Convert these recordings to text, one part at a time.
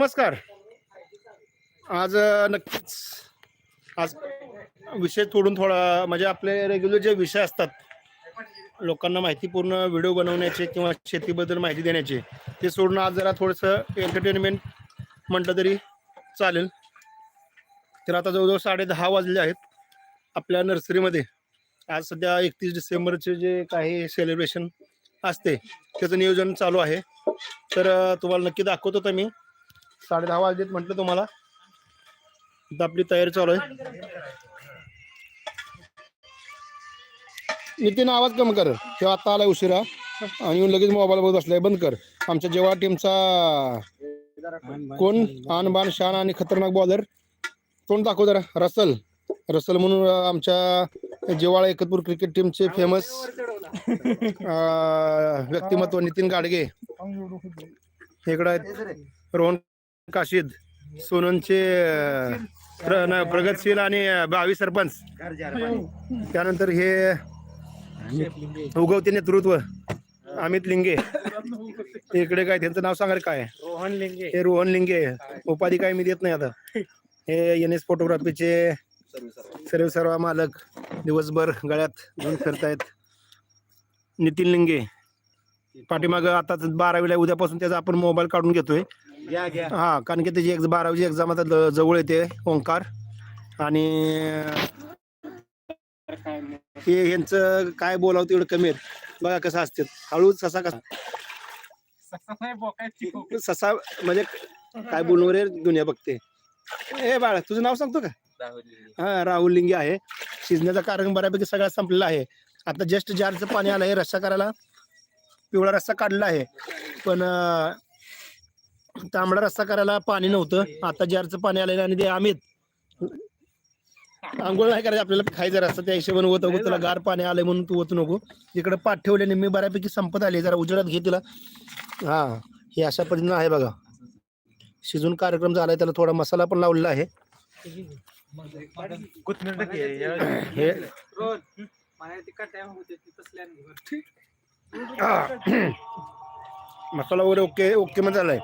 नमस्कार. आज नक्कीच आज विषय तोडून थोडा म्हणजे आपले रेग्युलर जे विषय असतात लोकांना माहितीपूर्ण व्हिडिओ बनवण्याचे किंवा शेतीबद्दल माहिती देण्याचे ते सोडून आज जरा थोडंसं एंटरटेनमेंट म्हटलं तरी चालेल. तर आता जवळजवळ साडे दहा वाजले आहेत आपल्या नर्सरीमध्ये आज सध्या एकतीस डिसेंबरचे जे काही सेलिब्रेशन असते त्याचं नियोजन चालू आहे. तर तुम्हाला नक्की दाखवतो तर मी. साडे दहा वाजलेत म्हटलं तुम्हाला. आता आपली तयारी चालू आहे. नितीन आवाज कमी कर. किंवा आता आलाय उशिरा. आणि येऊन लगेच मोबाईल बघत असलाय बंद कर. आमच्या जेव्हा टीमचा कोण? आन बाण शान आणि खतरनाक बॉलर तोंड दाखव जरा. रसल. रसल म्हणून आमच्या जेवाळा एकतपूर क्रिकेट टीमचे फेमस व्यक्तिमत्व नितीन गाडगे. इकडं रोहन काशीद सोननचे प्र- न- प्रगतशील आणि भावी सरपंच. त्यानंतर हे उगवते नेतृत्व अमित लिंगे. इकडे काय त्यांचं नाव सांगा रे काय? रोहन लिंगे. हे रोहन लिंगे. उपाधी काय मी देत नाही आता. हे एन एस फोटोग्राफीचे सर्व सर्व मालक दिवसभर गळ्यात घेऊन फिरतायत. नितीन लिंगे. पाठीमाग आता बारावीला उद्यापासून त्याचा आपण मोबाईल काढून घेतोय. घ्या घ्या. हा कारण की त्याची एक बारावीची एक्झाम आता ल- जवळ येते ओंकार. आणि हे यांचं काय बोलावं तेवढं कमी आहेत. बघा कसं असते हळूच ससा कसा ससा म्हणजे काय बोलणार रे दुनिया बघते. ए बाळ तुझं नाव सांगतो का? हा राहुल लिंगे आहे. शिजण्याचा कार्यक्रम बऱ्यापैकी सगळा संपलेला आहे. आता जस्ट जारचं पाणी आलं आहे रस्सा करायला. पिवळा रस्सा काढला आहे. पण अं, तांबडा रस्सा करायला पाणी नव्हतं. आता जारचं पाणी आलेलं आणि ते अमित आंघोळ नाही करायचं आपल्याला खायचं रस्ता. त्या हिशोबाने होत नको तुला गार पाणी आलंय म्हणून तू होत नको. इकडे पाठ ठेवल्याने मी बऱ्यापैकी संपत आले. जरा उजेडात घे तिला. हा हे अशा पद्धतीनं आहे बघा. शिजून कार्यक्रम झालाय त्याला थोडा मसाला पण लावलेला आहे. हे. मसाला वगैरे ओके ओके मध्ये झालाय.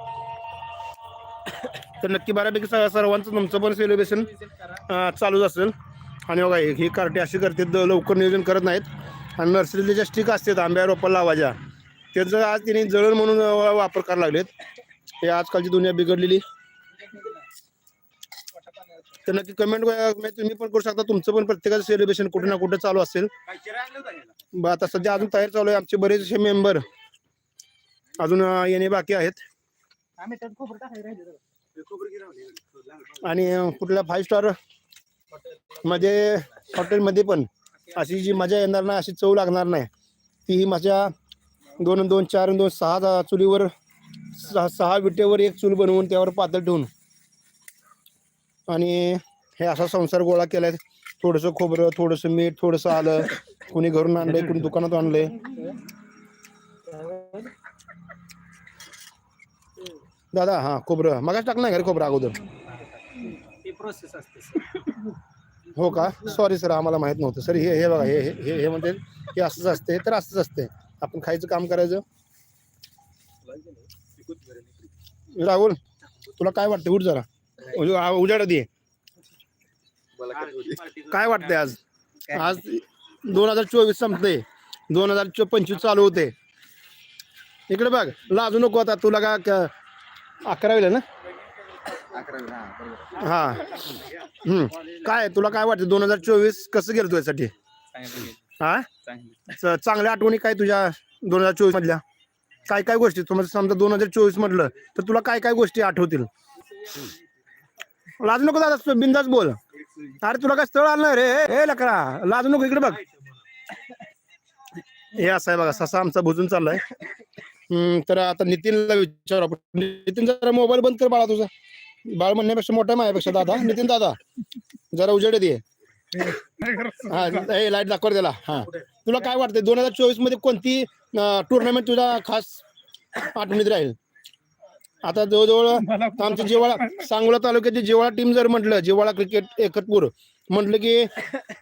तर नक्की बऱ्यापैकी स- सर्वांचं तुमचं पण सेलिब्रेशन चालूच असेल. आणि बघा ही कार्टी अशी करते लवकर नियोजन करत नाहीत. आणि नर्सरीतले ज्या स्टिक असतात आंब्या रोपा लावायच्या त्यांचं आज तिने जळण म्हणून वापर करायला लागलेत. हे आजकालची दुनिया बिघडलेली. तर नक्की कमेंट म्हणजे तुम्ही पण करू शकता. तुमचं पण प्रत्येकाचं सेलिब्रेशन कुठे ना कुठे चालू असेल. आता सध्या अजून तयार चालू आहे. आमचे बरेचसे मेंबर अजून येणे बाकी आहेत. आणि कुठल्या फाईव्ह स्टारमध्ये हॉटेलमध्ये पण अशी जी मजा येणार नाही अशी चव लागणार नाही. ती ही माझ्या दोन दोन चार दोन सहा जा- चुलीवर सहा सहा विटेवर एक चूल बनवून त्यावर पातळ ठेवून. आणि हे असा संसार गोळा केलाय. थोडंसं खोबरं थोडंसं मीठ थोडंसं आलं. कोणी घरून आणलंय कोणी दुकानात आणलंय. दादा हा खोबरं. मगाच टाकणार घरी खोबरं अगोदर? प्रोसेस असते. हो का? सॉरी सर आम्हाला माहीत नव्हतं. सर हे हे बघा हे हे- हे हे म्हणते हे असंच असते तर असंच असते. आपण खायचं काम करायचं. राहुल तुला काय वाटतं उठ जरा. उज- आ- उजाडा दे. काय वाटतंय आज? आज दोन हजार चोवीस संपते दोन हजार पंचवीस चालू होते इकडे बघ लाजू नको आता. तुला का क- अकरावीला ना? हा हम्म. काय तुला काय वाटतं दोन हजार चोवीस कसं गेलं तुझ्यासाठी हा? चांगल्या आठवणी काय तुझ्या दोन हजार चोवीस मधल्या? काय काय गोष्टी तुम्हाला समजा दोन हजार चोवीस म्हटलं तर तुला काय काय गोष्टी आठवतील? लाज नको दादा बिंदास बोल. अरे तुला काय स्थळ आलं रे? हे लकरा लाज नको इकडे बघ. हे असं आहे बघा ससा आमचा भुजून चाललाय. तर आता नितीनला विचार आपण. नितीन जरा मोबाईल बंद कर बाळा तुझा. बाळ म्हणण्यापेक्षा मोठा माझ्यापेक्षा दादा. नितीन दादा जरा उजेड दे हा लाइट दाखव रे त्याला. हा. तुला काय वाटतंय दोन हजार चोवीसमध्ये कोणती टुर्नामेंट तुझा खास आठवणीत राहील? आता जवळजवळ आमच्या जिवाळा सांगोला तालुक्याची जिवाळा टीम जर म्हटलं जिवाळा क्रिकेट एकतपूर म्हटलं की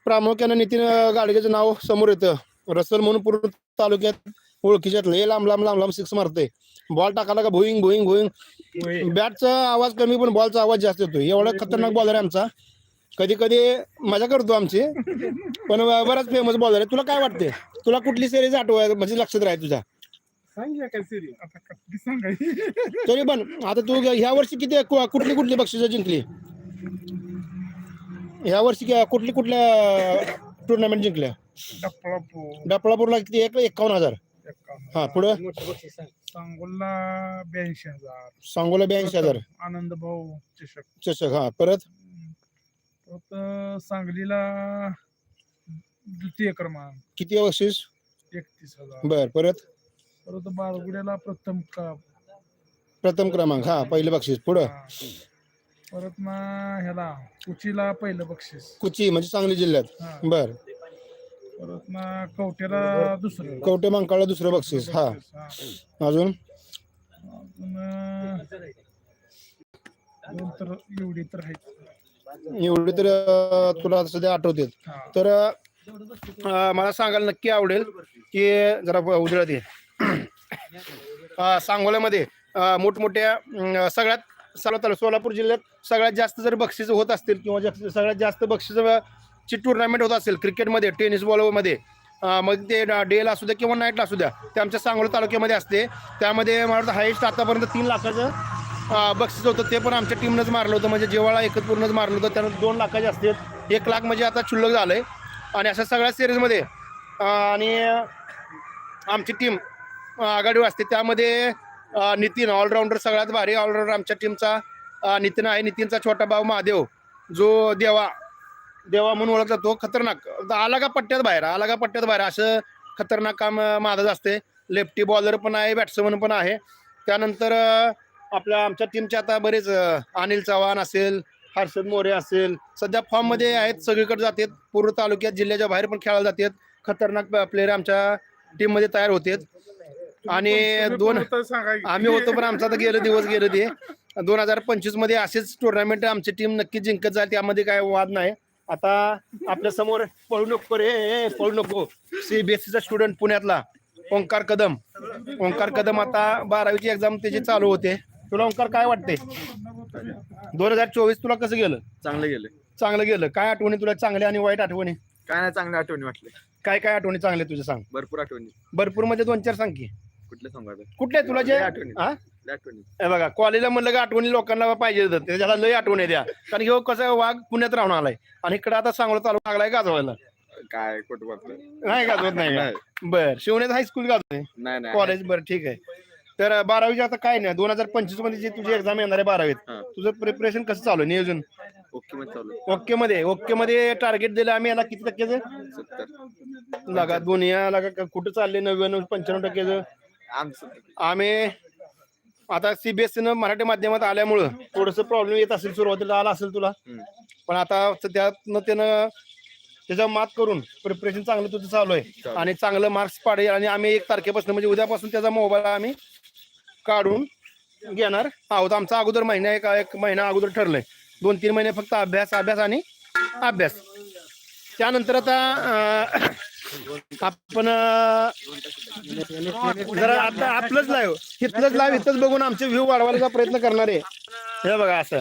प्रामुख्यानं नितीन गाडगेचं नाव समोर येतं. रसल म्हणून पूर्ण तालुक्यात ओळखीच्यात लय लांब लांब लांब लांब सिक्स मारते बॉल टाकायला का भुईंग भुईंग भुईंग. बॅटचा आवाज कमी पण बॉलचा आवाज जास्त येतो एवढा खतरनाक बॉलर आहे आमचा. कधी कधी मजा करतो आमची. पण बराच फेमस बॉलर आहे. तुला काय वाटते तुला कुठली सिरीज आठव म्हणजे लक्षात राहील तुझ्या? तरी पण आता तू ह्या वर्षी किती कुठली कुठली बक्षिसं जिंकली? ह्या वर्षी कुठली कुठल्या टुर्नामेंट जिंकल्या? डपळापूरला किती एक एकावन्न हजार. हा पुढं? मोठं बक्षीस सांग सांगोलला ब्याऐंशी हजार. सांगोला ब्याऐंशी हजार. आनंद भाऊ चषक. चषक हा परत? परत सांगलीला द्वितीय क्रमांक. किती बक्षीस? एकतीस हजार. बर परत? परत बाळगुड्याला प्रथम का प्रथम क्रमांक हा पहिलं बक्षीस. पुढं. परत ना ह्याला कुचीला पहिलं बक्षीस. कुची म्हणजे सांगली जिल्ह्यात. बर. परत ना कवटेला दुसरं. कवटे मंकाळला दुसरं बक्षीस हा. हा. अजून? अजून अं, दोन तर एवढी तर आहेत. एवढे तर अं, तुला सध्या आठवते हा. तर अं, मला सांगायला नक्की आवडेल की जरा उजळत ये अं, सांगोल्यामध्ये अं, मोठमोठ्या अं, सगळ्यात सर्वात सोलापूर जिल्ह्यात सगळ्यात जास्त जर बक्षीस होत असतील किंवा जास्त- सगळ्यात जास्त बक्षीस ची टुर्नामेंट होत असेल. क्रिकेटमध्ये टेनिस बॉलमध्ये मग ते डेला असू द्या किंवा नाईटला असू द्या ते आमच्या सांगोला तालुक्यामध्ये असते. त्यामध्ये मला वाटतं हायेस्ट आतापर्यंत तीन लाखाचं बक्षीस होतं. ते पण आमच्या टीमनंच मारलं होतं. म्हणजे जेवाळा एकच पूर्णच मारलं होतं. त्यानं दोन लाखाचे असते. एक लाख म्हणजे आता क्षुल्लक आहे आणि अशा सगळ्या सिरीजमध्ये आणि आमची टीम आघाडीवर असते. त्यामध्ये नितीन ऑलराऊंडर सगळ्यात भारी ऑलराऊंडर आमच्या टीमचा नितीन आहे. नितीनचा छोटा भाऊ महादेव जो देवा देवा म्हणून ओळखला जातो खतरनाक. आला का पट्ट्यात बाहेर आला का पट्ट्यात बाहेर असं खतरनाक काम माझंच असते. लेफ्टी बॉलर पण आहे बॅट्समन पण आहे. त्यानंतर आपल्या आमच्या टीमचे आता बरेच अनिल चव्हाण असेल हर्षद मोरे असेल सध्या फॉर्ममध्ये आहेत सगळीकडे जातात. पूर्व तालुक्यात जिल्ह्याच्या बाहेर पण खेळायला जातात. खतरनाक प्लेअर आमच्या टीममध्ये तयार होतात. आणि दोन. आम्ही होतो पण आमचा तर गेलं दिवस गेलं ते. दोन हजार पंचवीसमध्ये असेच टुर्नामेंट आमची टीम नक्की जिंकत जाईल त्यामध्ये काय वाद नाही. आता आपल्यासमोर पळू नको रे पळू नको. सीबीएसईचा स्टुडंट पुण्यातला ओंकार कदम. ओंकार कदम आता बारावीची एक्झाम त्याची चालू होते. तुला ओंकार काय वाटते दोन हजार चोवीस तुला कसं गेलं? चांगलं गेलं. चांगलं गेलं. काय आठवणी तुला? चांगल्या आणि वाईट आठवणी? काय नाही चांगल्या आठवणी वाटले. काय काय आठवणी चांगल्या तुझ्या सांग? भरपूर आठवणी. भरपूरमध्ये दोन चार सांग की. कुठले सांगू आता कुठल्या तुला जे आठवणी. हा हे बघा कॉलेजला म्हणलं का आठवणी लोकांना पाहिजे त्याच्याला लय आठवणी द्या कारण ह्यो कसं वाघ पुण्यात राहून आलाय. आणि इकडे आता चांगला चालू लागलाय गाजवायला. काय कुठं नाही गाजवत नाही का? बर शिवण्यात हायस्कूल गाजवते नाही नाही. कॉलेज बरं ठीक आहे. तर बारावीची आता काय नाही. दोन हजार पंचवीसमध्ये जी तुझी एक्झाम येणार आहे बारावीत हा. तुझं प्रिपरेशन कसं चालू आहे? नियोजन? ओके मग चालू ओके मध्ये ओके मध्ये टार्गेट दिलं आम्ही. याला किती टक्क्याचं? सत्तर. लागा का- कुठं चालले? नव्याण्णव पंच्याण्णव आमचं. आम्ही आता सीबीएसई न मराठी माध्यमात आल्यामुळं थोडस प्रॉब्लेम येत असेल सुरुवातीला आला असेल तुला. पण आता त्यातनं त्यानं त्याच्यावर मात करून प्रिपरेशन चांगलं तुझं चालू आहे. आणि चांगलं मार्क्स पाडेल आणि आम्ही एक तारखेपासून म्हणजे उद्यापासून त्याचा मोबाईल आम्ही काढून घेणार आहोत. आमचा अगोदर महिना एक एक महिना अगोदर ठरलंय. दोन तीन महिने फक्त अभ्यास अभ्यास आणि अभ्यास. त्यानंतर आता आपण जरा आता आपलंच लाईव्ह इथलंच लाईव्ह इथंच बघून आमचे व्ह्यू वाढवायचा प्रयत्न करणार आहे. हे बघा असं.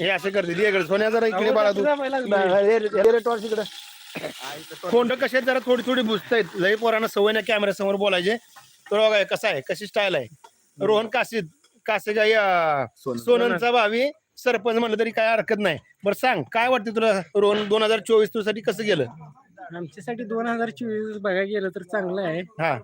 हे असं करते इकडे. सोन्या जरा इकडे बाळा तू. हे- इकडे. कसे आहेत? जरा थोडी थोडी बुजतायत. लई पोरांना सवय नाही कॅमेरा समोर बोलायचे. तर बघा कसं आहे? कशी स्टाईल आहे? रोहन काशीद कासेगाई या सोननचा भावी सरपंच म्हणलं तरी काय हरकत नाही. बरं सांग काय वाटतं तुला रोहन दोन हजार चोवीस तुझ्यासाठी कसं गेलं? आमच्यासाठी दोन हजार चोवीस बघायला गेलं तर चांगलं आहे. हा.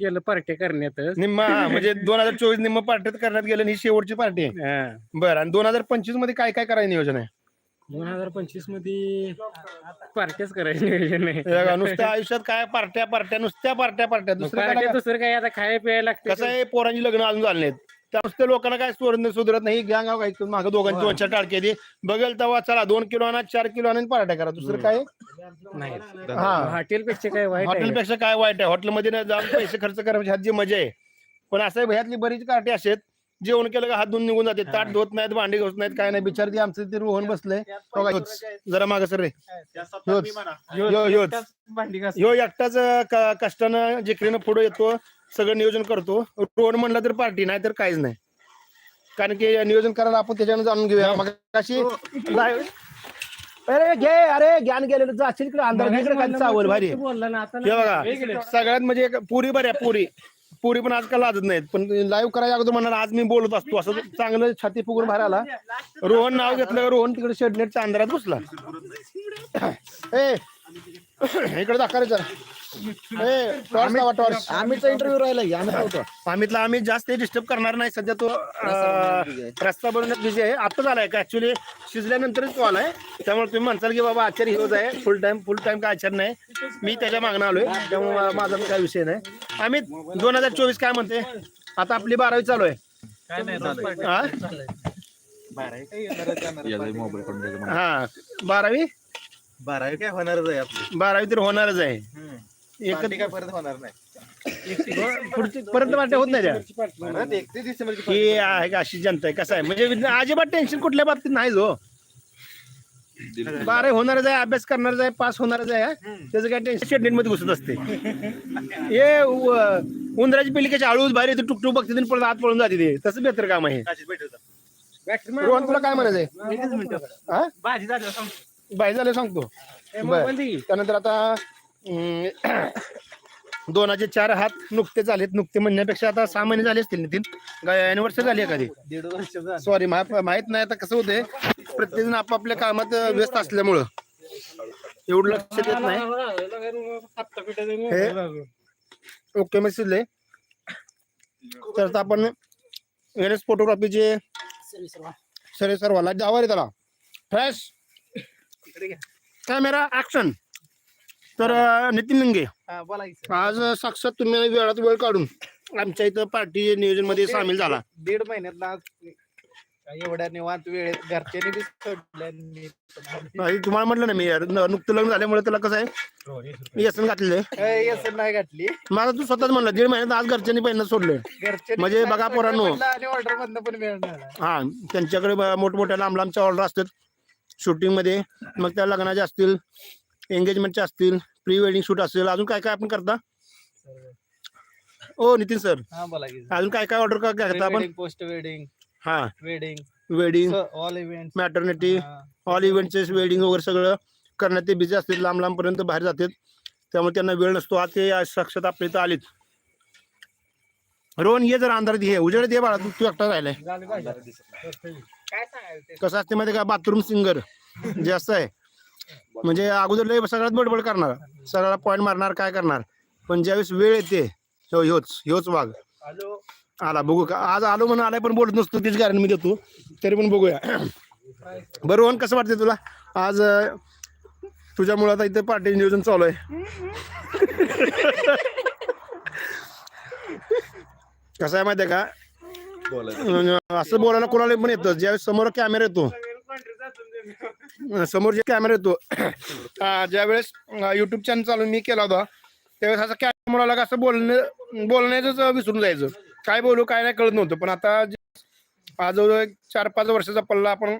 गेलं पार्ट्या करण्यातच. निम्मा हा, म्हणजे दोन हजार चोवीस निम्म पार्टीत करण्यात गेलं आणि ही शेवटची पार्टी. आहे हा. बरं आणि दोन हजार पंचवीसमध्ये काय काय करायचं नियोजन आहे? दोन हजार पंचवीसमध्ये पार्ट्याच करायची नियोजन आहे. हे बघा, नुसत्या आयुष्यात काय पार्ट्या पार्ट्या नुसत्या पार्ट्या पार्ट्या. दुसरं काय पार्ट्या दुसरं काय आता खायला प्यायला लागतं. कसं आहे पोरांची लग्न अजून झाले नाहीत. त्या नुसत्या लोकांना काय सुधरत सुधरत नाही. गँग काय मागं दोघांची दोन चार टाळके दे बघेल तेव्हा चला दोन किलो आणा चार किलो आणा आणि पराठा करा. दुसरं काय? नाही. हा. हॉटेल पेक्षा काय वाईट आहे? हॉटेलपेक्षा काय वाईट आहे? हॉटेलमध्ये ना जाऊन पैसे खर्च करायची ह्यात जी मजा आहे. पण असं आहे ह्यातली बरीच कार्टी असे आहेत. जेवण केलं का हात धुवून निघून जाते. ताट धुत नाहीत भांडी घोत नाहीत काय नाही. बिचार ती आमचं ते रोहन बसलंय. हो का, ह्योच. जरा माग सर रे. ह्योच. ह्यो- ह्योच. भांडी घास ह्यो एकटाच अं, क- कष्टानं जिकरीनं पुढे येतो. सगळं नियोजन करतो. रोड म्हणलं तर पार्टी नाही तर काहीच नाही. कारण की नियोजन करायला आपण त्याच्यानं जाणून घेऊया. मग अशी अरे घे अरे ज्ञान गेलेलं जाशील इकडे अंधार इकडे खाली चावल भारी. आहे. बोलला ना आता हे बघा सगळ्यात म्हणजे एक पुरी बऱ्या पुरी. पुरी पण आजकाल लाजत नाहीत. पण लाईव्ह करायच्या अगोदर म्हणणार आज मी बोलत असतो. असं चांगलं छाती फुगून बाहेर आला. रोहन नाव घेतलं का? रोहन तिकडे शेडनेटच्या अंधारात घुसला ए इकडे टॉर्च लावा टॉर्च आम्हीचा इंटरव्ह्यू राहिला की आम्ही होतो आम्हीतला आम्ही जास्त डिस्टर्ब करणार नाही. सध्या तो अं, रस्ता बनवण्यात बिझी आहे. आताच आलाय का? ऍक्च्युली शिजल्यानंतरच तो आलाय त्यामुळे तुम्ही म्हणसाल की बाबा आचार्य हिरोज आहे. फुल टाइम फुल टाइम काय आचार्य नाही. मी त्याच्या मागणं आलोय. त्यामुळे माझा पण काय विषय नाही. आम्ही दोन हजार चोवीस काय म्हणते? आता आपली बारावी चालू आहे. हा? मोबाईल. हा. बारावी? बारावी काय होणारच आहे आपली. बारावी तर होणारच आहे. एक पार्टी काय परत होणार नाही. पुढची परत वाटते होत नाही त्या. परत डिसेंबरची ही आहे का अशी जनता आहे? कसं आहे? म्हणजे अजिबात टेन्शन कुठल्या बाबतीत नाही हो. बारावी होणारच आहे अभ्यास करणारच आहे पास होणारच आहे हा. त्याचं काय टेन्शन शेडनेटमध्ये घुसत असते. हे उ- उंदराची पिल्ली कशी हळूच बाहेर येते टुकटुक बघते आणि पळत आत पळून जाते ते. तसं बेहतर काम आहे. रोहन तुला काय म्हणायचंय? हा? भाजी झाली सांग बाई झालं सांगतो. बरं. त्यानंतर आता अं, दोन हजार चार हात नुकते झालेत. नुकते म्हणण्यापेक्षा आता सहा महिने झाले असतील नितीन. अॅनिव्हर्सरी झाली एखादी. दीड वर्ष झालं. सॉरी माहीत नाही आता कसं होतंय. प्रत्येक जण आपापल्या कामात व्यस्त असल्यामुळं. एवढं लक्ष देत नाही. हे? ओके शिजले तर आता आपण एन एस फोटोग्राफीचे सरे सर्वाला जावा रे त्याला. फ्लॅश कॅमेरा ऍक्शन तर नितीन लिंगे. हा. आज साक्षात तुम्ही वेळात वेळ काढून आमच्या इथं पार्टी नियोजनमध्ये सामील झाला. दीड महिन्यात एवढ्या निवांत वेळेत घरच्यांनी तुम्हाला म्हटलं ना मी यार, नुकतं लग्न झाल्यामुळे त्याला कसं आहे? व्यसन घातलेलं आहे. ए, यसं नाही घातली. माझा तू स्वतःच म्हणला दीड महिन्यात आज घरच्यांनी पहिल्यांदा सोडले म्हणजे बघा पोरांनो. ऑर्डर मधनं पण मिळाला. हा त्यांच्याकडे मोठमोठ्या लांब लांबच्या ऑर्डर असतात. शूटिंगमध्ये मग त्या लग्नाच्या असतील एंगेजमेंटच्या असतील प्री वेडिंग शूट असेल अजून काय काय आपण करता? ओ नितीन सर हा बोला की अजून काय काय ऑर्डर करता आपण? पोस्ट वेडिंग हा. Wedding wedding all event maternity all इव्हेंटचे wedding वगैरे सगळं करण्यात ते बिझी असतील लांब लांबपर्यंत बाहेर जातात त्यामुळे त्यांना वेळ नसतो. आज ते आज साक्षात आपल्या इथं आलीत. रोहन ये जर अंधारात ये. उजेड ये बाळा तू तू एकटा राहिलाय? कसं असते माहिती का? बाथरूम सिंगर जे असं आहे. म्हणजे अगोदर लय सगळ्यात बडबड करणार. सगळ्याला पॉईंट मारणार काय करणार? पण ज्यावेळेस वेळ येते ह्यो ह्योच ह्योच वाघ. हॅलो. आला बघू का? आज आलो म्हणून आलाय पण बोलत नसतो तीच कारण मी देतो. तरी पण बघूया. बरं रोहन कसं वाटतंय तुला? आज तुझ्यामुळे आता इथे पार्टी नियोजन चालू आहे. कसं आहे माहितीये का? म्हणजे असं बोलायला कोणाला पण येतं. ज्यावेळेस समोर कॅमेरा येतो. समोर जे कॅमेरा येतो ज्यावेळेस युट्यूब चॅनल चालू मी केला होता त्यावेळेस असं कॅमेरा लागा असं बोलणं बोलण्याच विसरून जायचं. काय बोलू काय नाही कळत नव्हतं. पण आता आज एक चार पाच वर्षाचा पल्ला आपण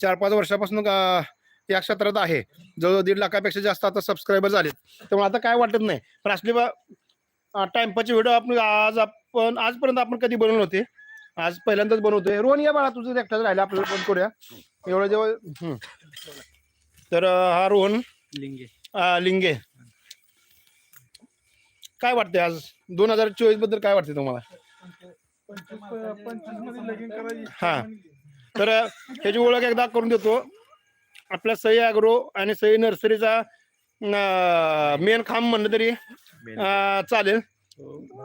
चार पाच वर्षापासून या क्षेत्रात आहे. जवळजवळ दीड लाखापेक्षा जास्त आता सबस्क्रायबर झालेत. त्यामुळे आता काय वाटत नाही. पण असली बा टाइमपासचे व्हिडिओ आपण आज आपण आजपर्यंत आपण कधी बनवले होते आज पहिल्यांदाच बनवतोय. रोहन या बाळा तुझं एकटाच राहिला. आपल्याला फोन करूया. एवढं जेव्हा. तर हा रोहन. लिंगे. लिंगे. काय वाटतंय आज? दोन हजार चोवीसबद्दल काय वाटतंय तुम्हाला? हा. तर अं, ह्याची ओळख एकदा करून देतो. आपल्या सई अॅग्रो आणि सई नर्सरीचा मेन खांब म्हणलं तरी अं, चालेल.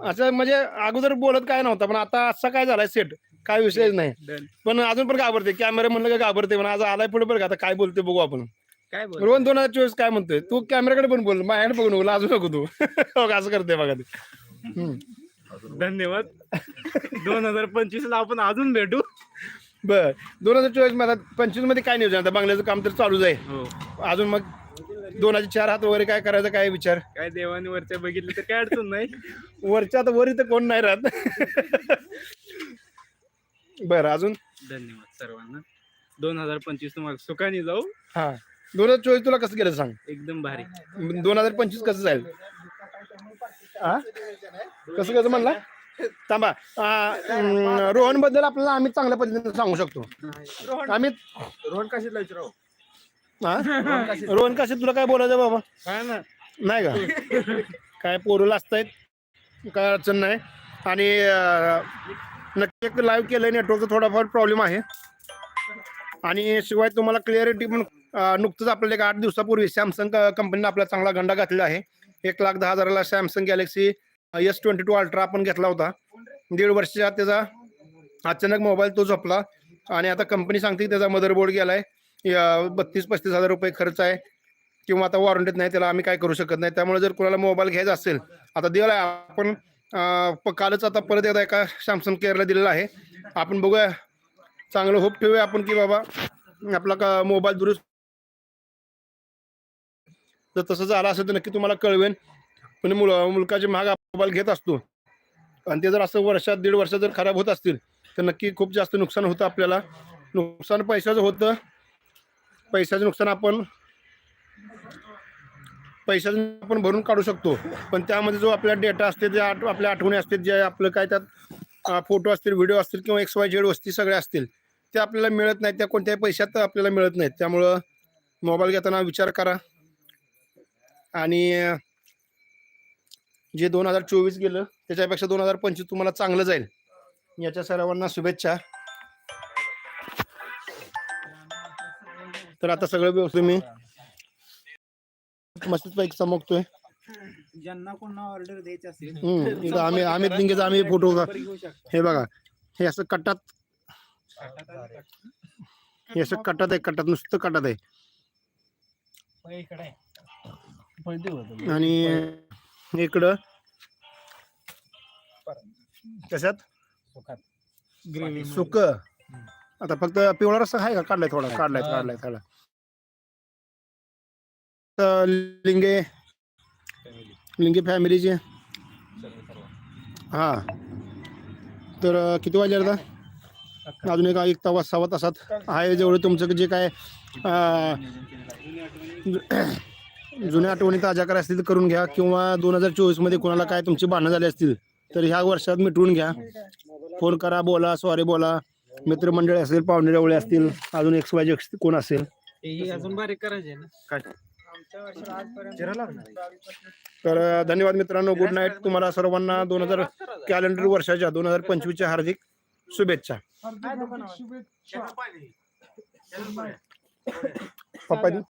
असं म्हणजे अगोदर बोलत काय नव्हता पण आता असा काय झालाय सेट काय विषयच नाही. Done. पण अजून पण घाबरते. कॅमेरा म्हणलं का घाबरते पण आज आलाय पुढे बरं का? आता काय बोलते बघू आपण. काय बोल रोहन दोन हजार चोवीस काय म्हणतोय? तू कॅमेराकडे पण बोल माझ्याकडे बघू नको अजून नको तू. हो का, असं करते बघा ते. हम्म. धन्यवाद. दोन हजार पंचवीस ला आपण अजून भेटू. बर. दोन हजार चोवीसमध्ये पंचवीसमध्ये काय नियोजन? आता बांगल्याचं काम तर चालूच आहे. हो. अजून मग दोन हजार चार हात वगैरे काय करायचं काय विचार? काय देवाने वरच्या बघितलं तर काय अडचण नाही. वरच्या आता वरी तर कोण नाही राहत. बरं अजून? धन्यवाद सर्वांना. दोन हजार पंचवीस तुम्हाला सुखाने जाऊ. हा. दोन हजार चोवीस तुला कसं गेलं सांग? एकदम भारी. दोन हजार पंचवीस कसं जाईल? हा कसं कसं म्हणला? थांबा. रोहनबद्दल आपल्याला आम्ही चांगल्या पद्धतीने सांगू शकतो. आम्ही रोहन काशीला विचारावं हा? रोहन कशी तुला काय बोलायचं बाबा? काय ना. नाही का? काय पोरं असतायत काय अडचण नाही. आणि नक्की एक लाईव्ह केलंय नेटवर्कचा थोडाफार प्रॉब्लेम आहे. आणि शिवाय तुम्हाला क्लिअरिटी पण नुकतंच आपल्याला एक आठ दिवसापूर्वी सॅमसंग कंपनीने आपला चांगला गंडा घातलेला आहे. एक लाख दहा हजाराला Samsung Galaxy S twenty two ultra आपण घेतला होता. दीड वर्षाच्या त्याचा अचानक मोबाईल तो झोपला. आणि आता कंपनी सांगते की त्याचा मदरबोर्ड गेलाय. बत्तीस पस्तीस हजार रुपये खर्च आहे. किंवा आता वॉरंटीत नाही त्याला आम्ही काय करू शकत नाही. त्यामुळे जर कोणाला मोबाईल घ्यायचा असेल आता दिला आपण कालच आता परत एकदा एका सॅमसंग केअरला दिलेला आहे. आपण बघूया. चांगलं होप ठेवूया आपण की बाबा आपला का मोबाईल दुरुस्त जर तसं झालं असेल तर नक्की तुम्हाला कळवेन. पण मुल मुलकाचे महाग मोबाईल घेत असतो. आणि ते जर असं वर्षात दीड वर्षात जर खराब होत असतील तर नक्की खूप जास्त नुकसान होतं आपल्याला. नुकसान पैशाचं होतं. पैशाचं नुकसान आपण पैशाचं आपण भरून काढू शकतो. पण त्यामध्ये जो आपला डेटा असते जे आठ आपल्या आठवणी असतील जे आपलं काय त्यात फोटो असतील व्हिडिओ असतील किंवा एक्स वाय झेड वस्ती सगळ्या असतील ते आपल्याला मिळत नाहीत. त्या कोणत्याही पैशात आपल्याला मिळत नाहीत. त्यामुळं मोबाईल घेताना विचार करा. आणि जे दोन हजार चोवीस गेलं त्याच्यापेक्षा दोन हजार पंचवीस तुम्हाला चांगलं जाईल. याच्या सर्वांना शुभेच्छा. तर आता सगळं व्यवस्थित मी मस्तपैकी चमकतोय. ज्यांना कोणा ऑर्डर द्यायची असेल हम्म इथं आम्ही आम्ही दिंगेचा आम्ही फोटो घेऊ शकता. हे बघा हे असं कटात हे असं कटात आहे कटात नुसतं कटात आहे. आणि इकडं कशात? सुक. आता फक्त पिवळा रस्ता आहे का? काढलाय थोडा काढलाय काढलाय काढलाय. लिंगे लिंगे फॅमिलीचे. हा. तर किती वाजले आता? अजून एक एक तास सव्वा तासात आहे जेवढं तुमचं जे काय जुन्या आठवणी ताज्या करायच्या असतील तर करून घ्या किंवा दोन हजार चोवीसमध्ये कोणाला काय तुमची भांडणं झाली असतील तर ह्या वर्षात मिटवून घ्या. फोन करा बोला सॉरी बोला. मित्रमंडळी असेल पाहुणे जवळ असतील अजून एक्स वाय कोण असेल? ही अजून बारीक करायची ना. तर धन्यवाद मित्रांनो. गुड नाईट तुम्हाला सर्वांना दोन हजार कॅलेंडर वर्षाच्या दोन हजार पंचवीसच्या हार्दिक शुभेच्छा. हार्दिक हार्दिक शुभेच्छा. पप्पा